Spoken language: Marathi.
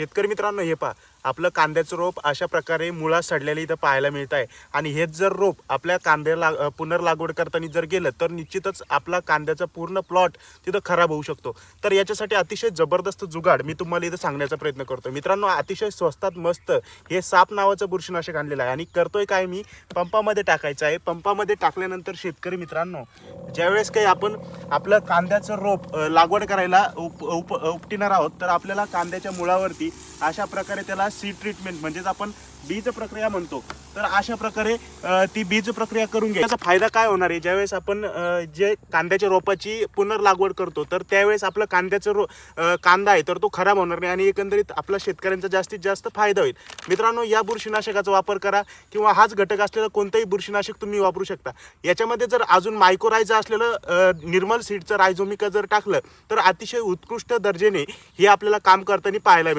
शेतकरी मित्रांनो हे पहा. आपलं कांद्याचं रोप अशा प्रकारे मुळा सडलेलं इथं पाहायला मिळत आहे आणि हेच जर रोप आपल्या कांद्याला पुनर्लागवड करताना जर गेलं तर निश्चितच आपला कांद्याचा पूर्ण प्लॉट तिथं खराब होऊ शकतो. तर याच्यासाठी अतिशय जबरदस्त जुगाड मी तुम्हाला इथं सांगण्याचा प्रयत्न करतो मित्रांनो अतिशय स्वस्तात मस्त हे साप नावाचं बुरशीनाशक आणलेलं आहे. आणि करतोय काय मी? पंपामध्ये टाकायचं आहे. पंपामध्ये टाकल्यानंतर शेतकरी मित्रांनो ज्यावेळेस काही आपण आपलं कांद्याचं रोप लागवड करायला उप उप उपटिणार आहोत तर आपल्याला कांद्याच्या मुळावरती अशा प्रकारे त्याला सीड ट्रीटमेंट म्हणजेच आपण बीज प्रक्रिया म्हणतो. तर अशा प्रकारे ती बीज प्रक्रिया करून घ्या त्याचा फायदा काय होणार आहे? ज्यावेळेस आपण जे कांद्याच्या रोपाची पुनर्लागवड करतो तर त्यावेळेस आपलं कांद्याचं रो कांदा आहे तर तो खराब होणार नाही आणि एकंदरीत आपला शेतकऱ्यांचा जास्तीत जास्त फायदा होईल. मित्रांनो या बुरशीनाशकाचा वापर करा किंवा हाच घटक असलेलं कोणतंही बुरशीनाशक तुम्ही वापरू शकता. याच्यामध्ये जर अजून मायक्रोरायझा असलेलं निर्मल सीडचं रायझोमिका जर टाकलं तर अतिशय उत्कृष्ट दर्जेने हे आपल्याला काम करताना पाहायला मिळेल.